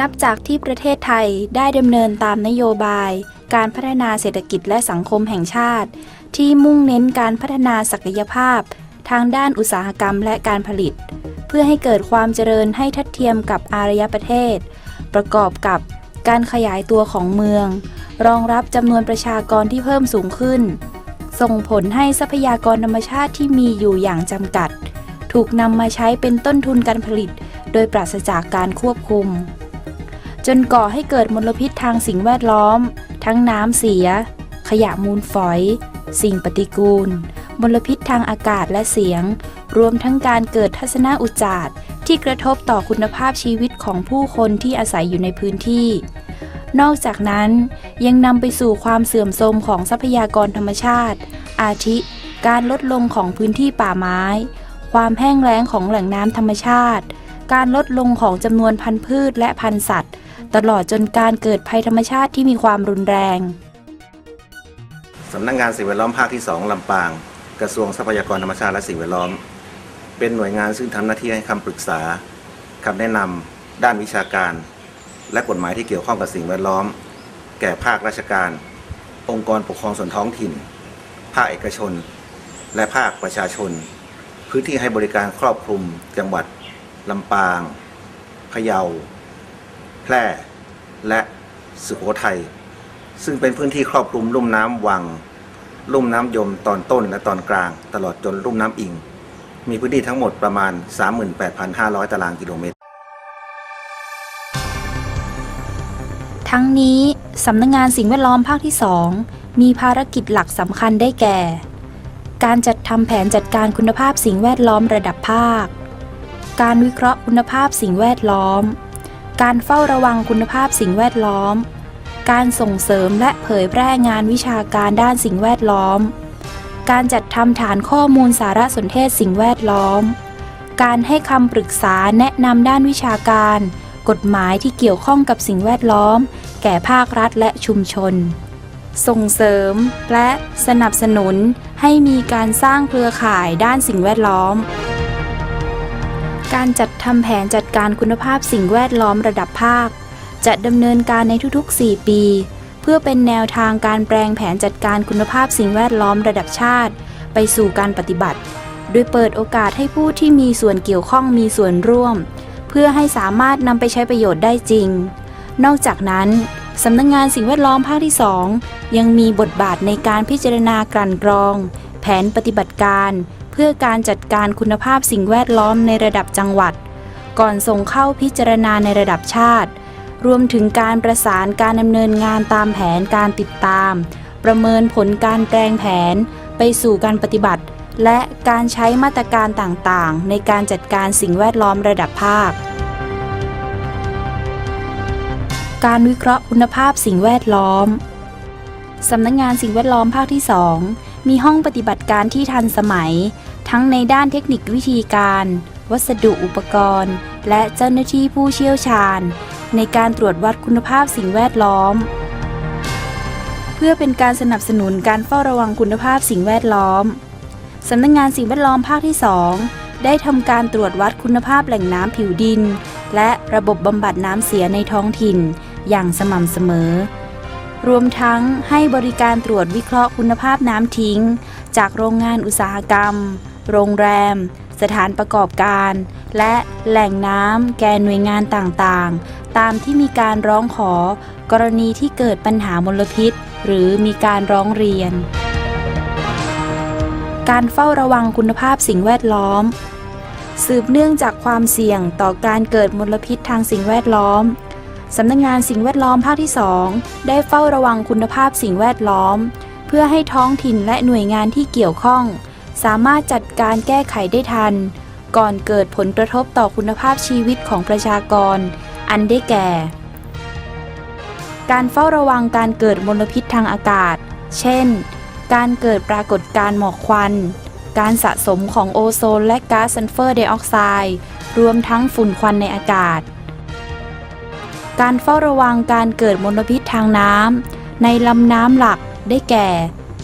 นับจากที่ประเทศไทยได้ดำเนินตามนโยบาย การพัฒนาเศรษฐกิจและสังคมแห่งชาติ ที่มุ่งเน้นการพัฒนาศักยภาพ ทางด้านอุตสาหกรรมและการผลิต เพื่อให้เกิดความเจริญให้ทัดเทียมกับอารยประเทศ ประกอบกับการขยายตัวของเมือง รองรับจำนวนประชากรที่เพิ่มสูงขึ้น ส่งผลให้ทรัพยากรธรรมชาติที่มีอยู่อย่างจำกัด ถูกนำมาใช้เป็นต้นทุนการผลิต โดยปราศจากการควบคุม จนก่อให้เกิดมลพิษทางสิ่งแวดล้อม ทั้งน้ำเสีย ขยะมูลฝอย สิ่งปฏิกูล มลพิษทางอากาศและเสียง รวมทั้งการเกิดทัศนอุจจาร์ที่กระทบต่อคุณภาพชีวิตของผู้คนที่อาศัยอยู่ในพื้นที่ นอกจากนั้นยังนำไปสู่ความเสื่อมโทรมของทรัพยากรธรรมชาติ อาทิ การลดลงของพื้นที่ป่าไม้ ความแห้งแล้งของแหล่งน้ำธรรมชาติ การลดลงของจำนวนพันธุ์พืชและพันธุ์สัตว์ ตลอดจนการเกิดภัยธรรมชาติที่มีความรุนแรง สำนักงานสิ่งแวดล้อมภาคที่ 2 ลำปาง กระทรวงทรัพยากรธรรมชาติและสิ่งแวดล้อม เป็นหน่วยงานซึ่งทำหน้าที่ให้คำปรึกษาคำแนะนำด้านวิชาการ และกฎหมายที่เกี่ยวข้องกับสิ่งแวดล้อม แก่ภาคราชการ องค์กรปกครองส่วนท้องถิ่น ภาคเอกชน และภาคประชาชน พื้นที่ให้บริการครอบคลุม จังหวัดลำปางพะเยา แพร่และสุโขทัยซึ่งเป็นพื้นที่ครอบคลุมลุ่มน้ำวัง ลุ่มน้ำยมตอนต้นและตอนกลาง ตลอดจนลุ่มน้ำอิง มีพื้นที่ทั้งหมดประมาณ 38,500 ตารางกิโลเมตร ทั้งนี้สำนักงงานสิ่งแวดล้อมภาคที่ 2 มีภารกิจหลักสำคัญได้แก่ การจัดทำแผนจัดการคุณภาพสิ่งแวดล้อมระดับภาค การวิเคราะห์คุณภาพสิ่งแวดล้อม การเฝ้าระวังคุณภาพสิ่งแวดล้อม การส่งเสริมและเผยแพร่งานวิชาการด้านสิ่งแวดล้อม การจัดทำฐานข้อมูลสารสนเทศสิ่งแวดล้อม การให้คำปรึกษาแนะนำด้านวิชาการ กฎหมายที่เกี่ยวข้องกับสิ่งแวดล้อม แก่ภาครัฐและชุมชน ส่งเสริมและสนับสนุนให้มีการสร้างเครือข่ายด้านสิ่งแวดล้อม การจัดทำแผนจัดการคุณภาพสิ่งแวดล้อมระดับภาค จะดำเนินการในทุกๆ 4 ปี เพื่อเป็นแนวทางการแปลงแผนจัดการคุณภาพสิ่งแวดล้อมระดับชาติ ไปสู่การปฏิบัติ โดยเปิดโอกาสให้ผู้ที่มีส่วนเกี่ยวข้องมีส่วนร่วม เพื่อให้สามารถนำไปใช้ประโยชน์ได้จริง นอกจากนั้นสำนักงงานสิ่งแวดล้อมภาคที่ 2 ยังมีบทบาทในการพิจารณากลั่นกรอง แผนปฏิบัติการ พื่อการจัดการคุณภาพสิ่งแวดล้อมในระดับจังหวัด ก่อนส่งเข้าพิจารณาในระดับชาติ รวมถึงการประสานการดำเนินงานตามแผนการติดตาม ประเมินผลการแปลงแผน ไปสู่การปฏิบัติ และการใช้มาตรการต่างๆ ในการจัดการสิ่งแวดล้อมระดับภาค การวิเคราะห์คุณภาพสิ่งแวดล้อมสำนักงงานสิ่งแวดล้อมภาคที่ 2 มีห้องปฏิบัติการที่ทันสมัย ทั้งในด้านเทคนิควิธีการ วัสดุอุปกรณ์ และเจ้าหน้าที่ผู้เชี่ยวชาญ ในการตรวจวัดคุณภาพสิ่งแวดล้อม เพื่อเป็นการสนับสนุนการเฝ้าระวังคุณภาพสิ่งแวดล้อมสำนักงงานสิ่งแวดล้อมภาคที่ 2 ได้ทำการตรวจวัดคุณภาพแหล่งน้ำผิวดิน และระบบบำบัดน้ำเสียในท้องถิ่น อย่างสม่ำเสมอ รวมทั้งให้บริการตรวจวิเคราะห์คุณภาพน้ำทิ้ง จากโรงงานอุตสาหกรรม โรงแรม สถานประกอบการ และแหล่งน้ำแก่หน่วยงานต่างๆ ตามที่มีการร้องขอ กรณีที่เกิดปัญหามลพิษ หรือมีการร้องเรียน การเฝ้าระวังคุณภาพสิ่งแวดล้อม สืบเนื่องจากความเสี่ยงต่อการเกิดมลพิษทางสิ่งแวดล้อมสำนักงงานสิ่งแวดล้อมภาคที่ 2 ได้เฝ้าระวังคุณภาพสิ่งแวดล้อม เพื่อให้ท้องถิ่นและหน่วยงานที่เกี่ยวข้อง สามารถจัดการแก้ไขได้ทัน ก่อนเกิดผลกระทบต่อคุณภาพชีวิตของประชากร อันได้แก่ การเฝ้าระวังการเกิดมลพิษทางอากาศ เช่น การเกิดปรากฏการณ์หมอกควัน การสะสมของโอโซนและก๊าซซัลเฟอร์ไดออกไซด์รวมทั้งฝุ่นควันในอากาศ การเฝ้าระวังการเกิดมลพิษทางน้ำในลำน้ำหลักได้แก่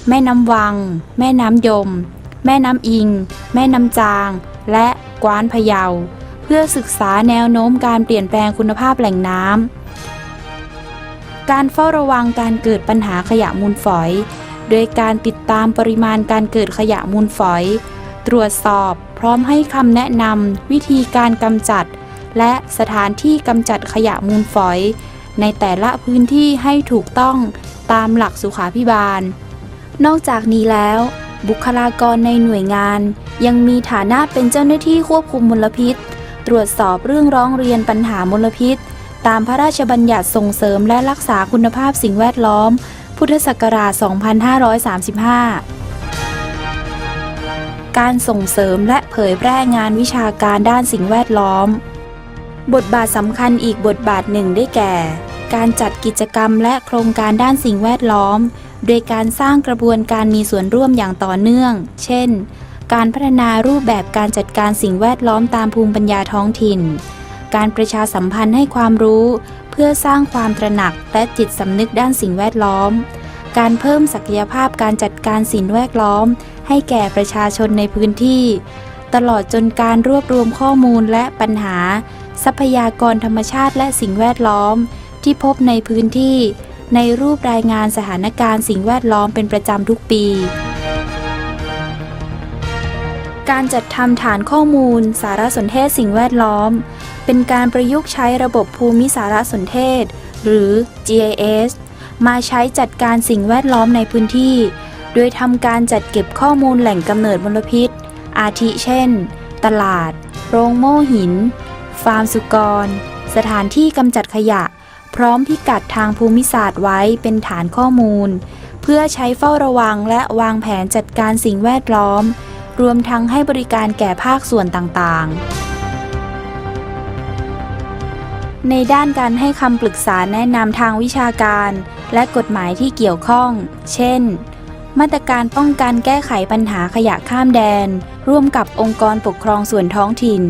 แม่น้ำวัง แม่น้ำยม แม่น้ำอิง แม่น้ำจาง และกวานพะเยา เพื่อศึกษาแนวโน้มการเปลี่ยนแปลงคุณภาพแหล่งน้ำ การเฝ้าระวังการเกิดปัญหาขยะมูลฝอย โดยการติดตามปริมาณการเกิดขยะมูลฝอย ตรวจสอบพร้อมให้คำแนะนำวิธีการกำจัด และสถานที่กำจัดขยะมูลฝอย ในแต่ละพื้นที่ให้ถูกต้องตามหลักสุขาพิบาล นอกจากนี้แล้ว บุคลากรในหน่วยงาน ยังมีฐานะเป็นเจ้าหน้าที่ควบคุมมลพิษ ตรวจสอบเรื่องร้องเรียนปัญหามลพิษ ตามพระราชบัญญัติส่งเสริมและรักษาคุณภาพสิ่งแวดล้อม พุทธศักราช 2535การส่งเสริมและเผยแพร่งานวิชาการด้านสิ่งแวดล้อม บทบาทสำคัญอีกบทบาทหนึ่งได้แก่ การจัดกิจกรรมและโครงการด้านสิ่งแวดล้อม โดยการสร้างกระบวนการมีส่วนร่วมอย่างต่อเนื่อง เช่น การพัฒนารูปแบบการจัดการสิ่งแวดล้อมตามภูมิปัญญาท้องถิ่น การประชาสัมพันธ์ให้ความรู้ เพื่อสร้างความตระหนักและจิตสำนึกด้านสิ่งแวดล้อม การเพิ่มศักยภาพการจัดการสิ่งแวดล้อม ให้แก่ประชาชนในพื้นที่ ตลอดจนการรวบรวมข้อมูลและปัญหา ทรัพยากรธรรมชาติและสิ่งแวดล้อม ที่พบในพื้นที่ ในรูปรายงานสถานการณ์สิ่งแวดล้อมเป็นประจำทุกปี การจัดทำฐานข้อมูล สารสนเทศสิ่งแวดล้อม เป็นการประยุกต์ใช้ระบบภูมิสารสนเทศ หรือ GIS มาใช้จัดการสิ่งแวดล้อมในพื้นที่ โดยทำการจัดเก็บข้อมูลแหล่งกำเนิดมลพิษ อาทิเช่น ตลาด โรงโม่หิน ฟาร์มสุกร สถานที่กำจัดขยะ พร้อมพิกัดทางภูมิศาสตร์ไว้เป็นฐานข้อมูล เพื่อใช้เฝ้าระวังและวางแผนจัดการสิ่งแวดล้อม รวมทั้งให้บริการแก่ภาคส่วนต่างๆ ในด้านการให้คำปรึกษาแนะนำทางวิชาการ และกฎหมายที่เกี่ยวข้อง เช่น มาตรการป้องกันแก้ไขปัญหาขยะข้ามแดน ร่วมกับองค์กรปกครองส่วนท้องถิ่น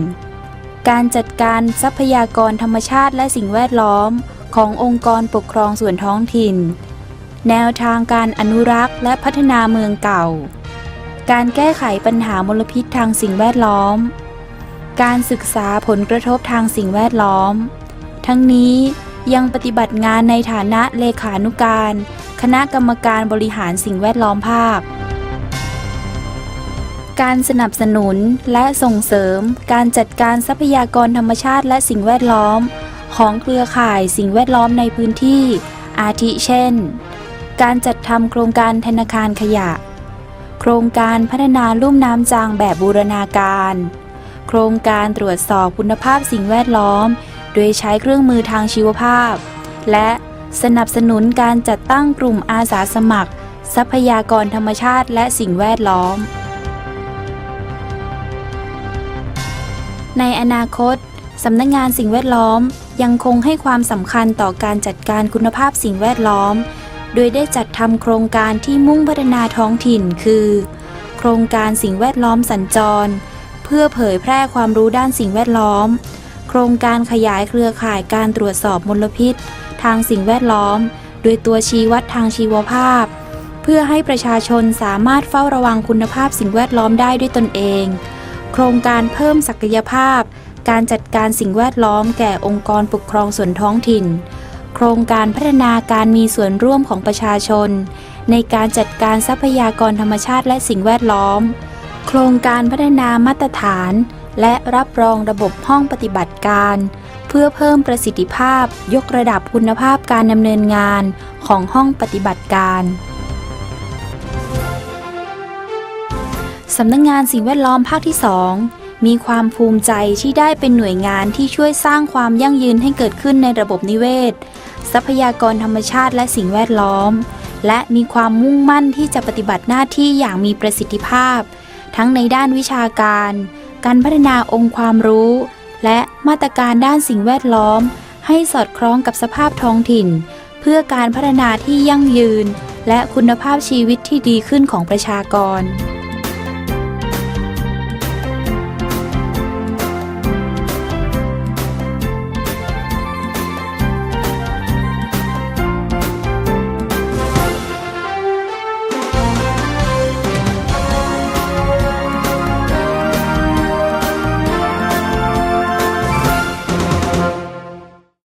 การจัดการทรัพยากรธรรมชาติและสิ่งแวดล้อม ขององค์กรปกครองส่วนท้องถิ่น แนวทางการอนุรักษ์และพัฒนาเมืองเก่า การแก้ไขปัญหามลพิษทางสิ่งแวดล้อม การศึกษาผลกระทบทางสิ่งแวดล้อม ทั้งนี้ยังปฏิบัติงานในฐานะเลขานุการ คณะกรรมการบริหารสิ่งแวดล้อมภาค การสนับสนุนและส่งเสริม การจัดการทรัพยากรธรรมชาติและสิ่งแวดล้อม ของเครือข่ายสิ่งแวดล้อมในพื้นที่ อาทิเช่น การจัดทำโครงการธนาคารขยะ โครงการพัฒนาลุ่มน้ำจางแบบบูรณาการ โครงการตรวจสอบคุณภาพสิ่งแวดล้อม โดยใช้เครื่องมือทางชีวภาพ และสนับสนุนการจัดตั้งกลุ่มอาสาสมัคร ทรัพยากรธรรมชาติและสิ่งแวดล้อม ในอนาคตสำนักงงานสิ่งแวดล้อม ยังคงให้ความสำคัญต่อการจัดการคุณภาพสิ่งแวดล้อม โดยได้จัดทำโครงการที่มุ่งพัฒนาท้องถิ่น คือ โครงการสิ่งแวดล้อมสัญจร เพื่อเผยแพร่ความรู้ด้านสิ่งแวดล้อม โครงการขยายเครือข่ายการตรวจสอบมลพิษ ทางสิ่งแวดล้อม โดยตัวชี้วัดทางชีวภาพ เพื่อให้ประชาชนสามารถเฝ้าระวังคุณภาพสิ่งแวดล้อมได้ด้วยตนเอง โครงการเพิ่มศักยภาพ การจัดการสิ่งแวดล้อมแก่องค์กรปกครองส่วนท้องถิ่น โครงการพัฒนาการมีส่วนร่วมของประชาชน ในการจัดการทรัพยากรธรรมชาติและสิ่งแวดล้อม โครงการพัฒนามาตรฐาน และรับรองระบบห้องปฏิบัติการ เพื่อเพิ่มประสิทธิภาพ ยกระดับคุณภาพการดำเนินงานของห้องปฏิบัติการสำนักงงานสิ่งแวดล้อมภาคที่ 2 มีความภูมิใจที่ได้เป็นหน่วยงานที่ช่วยสร้างความยั่งยืนให้เกิดขึ้นในระบบนิเวศ ทรัพยากรธรรมชาติและสิ่งแวดล้อม และมีความมุ่งมั่นที่จะปฏิบัติหน้าที่อย่างมีประสิทธิภาพ ทั้งในด้านวิชาการ การพัฒนาองค์ความรู้ และมาตรการด้านสิ่งแวดล้อม ให้สอดคล้องกับสภาพท้องถิ่น เพื่อการพัฒนาที่ยั่งยืน และคุณภาพชีวิตที่ดีขึ้นของประชากร